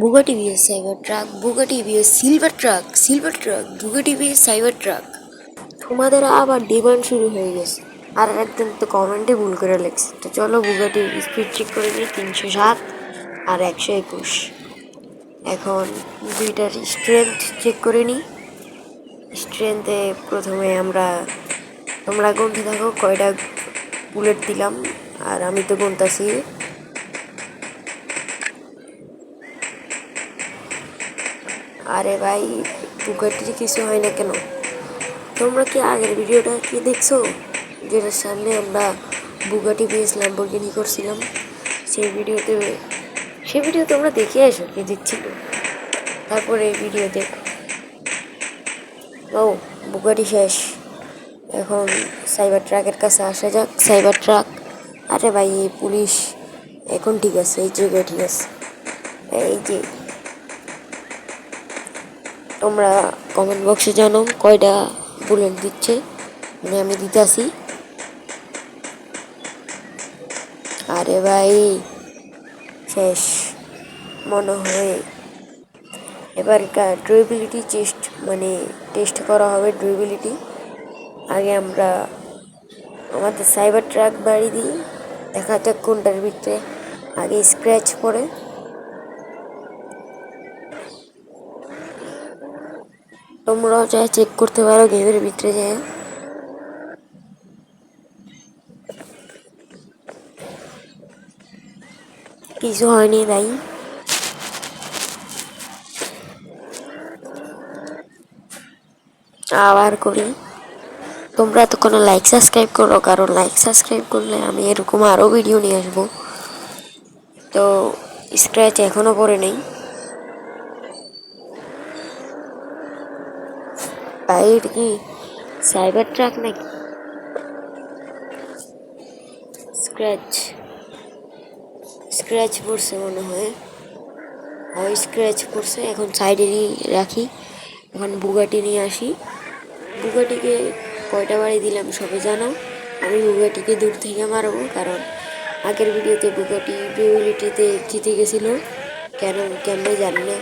Bugatti vs cyber truck Bugatti vs silver truck silver truck Bugatti vs cyber truck তোমাদের আবার demand শুরু হয়ে গেছে। আর একজন তো কমেন্টে ভুল করে লেখছে। তো চলো বুগাটির স্পিড চেক করে নিই, তিনশো সাত আর একশো একুশ। এখন দুইটার স্ট্রেংথ চেক করে নিই। স্ট্রেংথে প্রথমে আমরা, তোমরা গুনতে থাকো, কয়টা বুলেট দিলাম, আর আমি তো গুনতাছি। আরে ভাই বুগাটির কিছু হয় না কেন? তোমরা কি আগের ভিডিওটা কি দেখছ? যেটার সামনে আমরা বুগাটি বিএস ল্যাম্বরগিনি করছিলাম। সেই ভিডিওতে, সেই ভিডিও তোমরা দেখে এসো কি দিচ্ছিল তারপরে এই ভিডিও দেখো। ও, বুগাটি শেষ। এখন সাইবার ট্রাকের কাছে আসা যাক, সাইবার ট্রাক। আরে ভাই পুলিশ। এখন ঠিক আছে, এই জায়গায় ঠিক আছে। এই যে তোমরা কমেন্ট বক্সে জানো কয়টা বুলেট দিচ্ছে। মানে আমি দিতে আসি। আরে ভাই, শেষ। মনে হয় এবার ড্রুয়েবিলিটি চেস্ট মানে টেস্ট করা হবে ড্রুয়েবিলিটি আগে আমরা আমাদের সাইবার ট্রাক বাড়ি দিই, দেখা যাক কোনটার ভিতরে আগে স্ক্র্যাচ পড়ে। তোমরাও চাই চেক করতে পারো, গেমের ভিতরে যায় কিছু হয়নি ভাই আবার করি। তোমরা তো কোনো লাইক সাবস্ক্রাইব করো, কারণ লাইক সাবস্ক্রাইব করলে আমি এরকম আরও ভিডিও নিয়ে আসব। তো স্ক্র্যাচ এখনও পড়ে নেই। এটা কি? সাইবার ট্রাক নাকি? স্ক্র্যাচ। স্ক্র্যাচ পড়ছে মনে হয়। হয় স্ক্র্যাচ পড়ছে, এখন সাইডে নিয়ে রাখি। এখন বুগাটি নিয়ে আসি। বুগাটিকে কয়টা বাড়ি দিলাম সবে জানো? আমি বুগাটিকে দূর থেকে মারবো, কারণ আগের ভিডিওতে বুগাটি বিউলিটিতে জিতে গেছিল। কেন, কেমনে জানি না।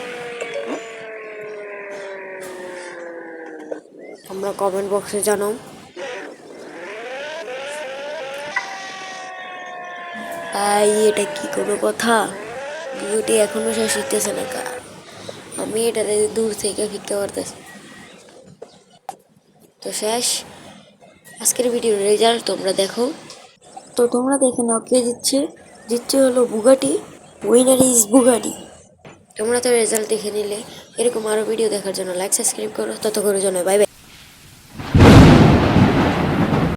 তোমরা কমেন্ট বক্সে জানাও। ভাই, এটা কি কোনো কথা? ভিডিওটি এখনও শেষ হইতেছে না কা আমি এটা দূর থেকে ফিরতে পারতেছি তো শেষ। আজকের ভিডিওর রেজাল্ট তোমরা দেখো। তো তোমরা দেখে নাও কে জিতছে। জিতছে হলো বুগাটি। Winner is Bugatti. তোমরা তো রেজাল্ট দেখে নিলে। এরকম আরও ভিডিও দেখার জন্য লাইক সাবস্ক্রাইব করো। তত করে জানাই বাই বাই